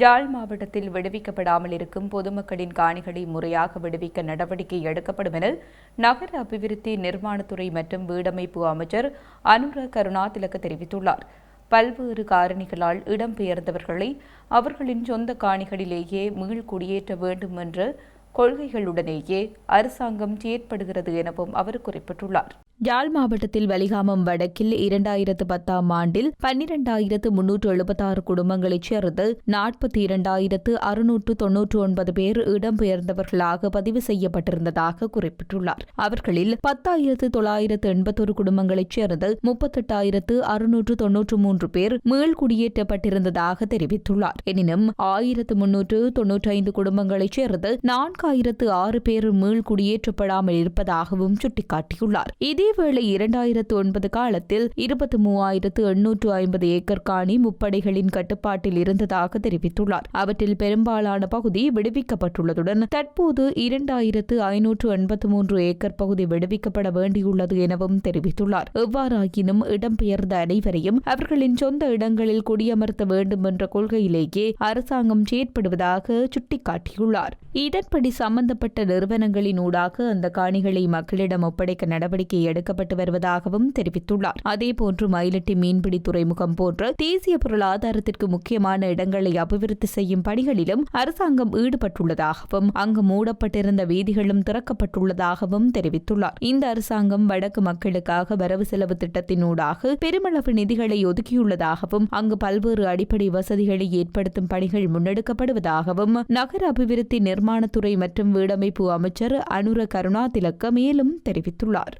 யாழ் மாவட்டத்தில் விடுவிக்கப்படாமல் இருக்கும் பொதுமக்களின் காணிகளை முறையாக விடுவிக்க நடவடிக்கை எடுக்கப்படும் என நகர அபிவிருத்தி நிர்மாணத்துறை மற்றும் வீடமைப்பு அமைச்சர் அனுர கருணாதிலக்க தெரிவித்துள்ளார். பல்வேறு காரணிகளால் இடம்பெயர்ந்தவர்களை அவர்களின் சொந்த காணிகளிலேயே மீள்குடியேற்ற வேண்டும் என்ற கொள்கைகளுடனேயே அரசாங்கம் செயற்படுகிறது எனவும் அவர் குறிப்பிட்டுள்ளார். யாழ் மாவட்டத்தில் வலிகாமம் வடக்கில் இரண்டாயிரத்து பத்தாம் ஆண்டில் பன்னிரண்டாயிரத்து முன்னூற்று எழுபத்தாறு குடும்பங்களைச் சேர்ந்து நாற்பத்தி இரண்டாயிரத்து அறுநூற்று தொன்னூற்று ஒன்பது பேர் இடம்பெயர்ந்தவர்களாக பதிவு செய்யப்பட்டிருந்ததாக குறிப்பிட்டுள்ளார். அவர்களில் பத்தாயிரத்து தொள்ளாயிரத்து எண்பத்தொரு குடும்பங்களைச் சேர்ந்து முப்பத்தெட்டாயிரத்து அறுநூற்று தொன்னூற்று மூன்று பேர் மீள்குடியேற்றப்பட்டிருந்ததாக தெரிவித்துள்ளார். எனினும் ஆயிரத்து முன்னூற்று தொன்னூற்றி ஐந்து குடும்பங்களைச் சேர்ந்து நான்காயிரத்து ஆறு பேர் மீள்குடியேற்றப்படாமல் இருப்பதாகவும் சுட்டிக்காட்டியுள்ளார். இதே இதேவேளை இரண்டாயிரத்து ஒன்பது காலத்தில் இருபத்தி மூவாயிரத்து எண்ணூற்று ஐம்பது ஏக்கர் காணி முப்படைகளின் கட்டுப்பாட்டில் இருந்ததாக தெரிவித்துள்ளார். அவற்றில் பெரும்பாலான பகுதி விடுவிக்கப்பட்டுள்ளதுடன் தற்போது இரண்டாயிரத்து ஐநூற்று எண்பத்து மூன்று ஏக்கர் பகுதி விடுவிக்கப்பட வேண்டியுள்ளது எனவும் தெரிவித்துள்ளார். எவ்வாறாயினும் இடம்பெயர்ந்த அனைவரையும் அவர்களின் சொந்த இடங்களில் குடியமர்த்த வேண்டும் என்ற கொள்கையிலேயே அரசாங்கம் செயற்படுவதாக சுட்டிக்காட்டியுள்ளார். இதன்படி சம்பந்தப்பட்ட நிறுவனங்களின் ஊடாக அந்த காணிகளை மக்களிடம் ஒப்படைக்க நடவடிக்கை எடுக்கப்பட்டு வருவதாகவும் தெரிவித்துள்ளார். அதேபோன்று மயிலட்டி மீன்பிடி துறைமுகம் போன்ற தேசிய பொருளாதாரத்திற்கு முக்கியமான இடங்களை அபிவிருத்தி செய்யும் பணிகளிலும் அரசாங்கம் ஈடுபட்டுள்ளதாகவும் அங்கு மூடப்பட்டிருந்த வீதிகளும் திறக்கப்பட்டுள்ளதாகவும் தெரிவித்துள்ளார். இந்த அரசாங்கம் வடக்கு மக்களுக்காக வரவு செலவு திட்டத்தினூடாக பெருமளவு நிதிகளை ஒதுக்கியுள்ளதாகவும் அங்கு பல்வேறு அடிப்படை வசதிகளை ஏற்படுத்தும் பணிகள் முன்னெடுக்கப்படுவதாகவும் நகர அபிவிருத்தி நிர்மாணத்துறை மற்றும் வீடமைப்பு அமைச்சர் அனுர கருணாதிலக்க மேலும் தெரிவித்துள்ளார்.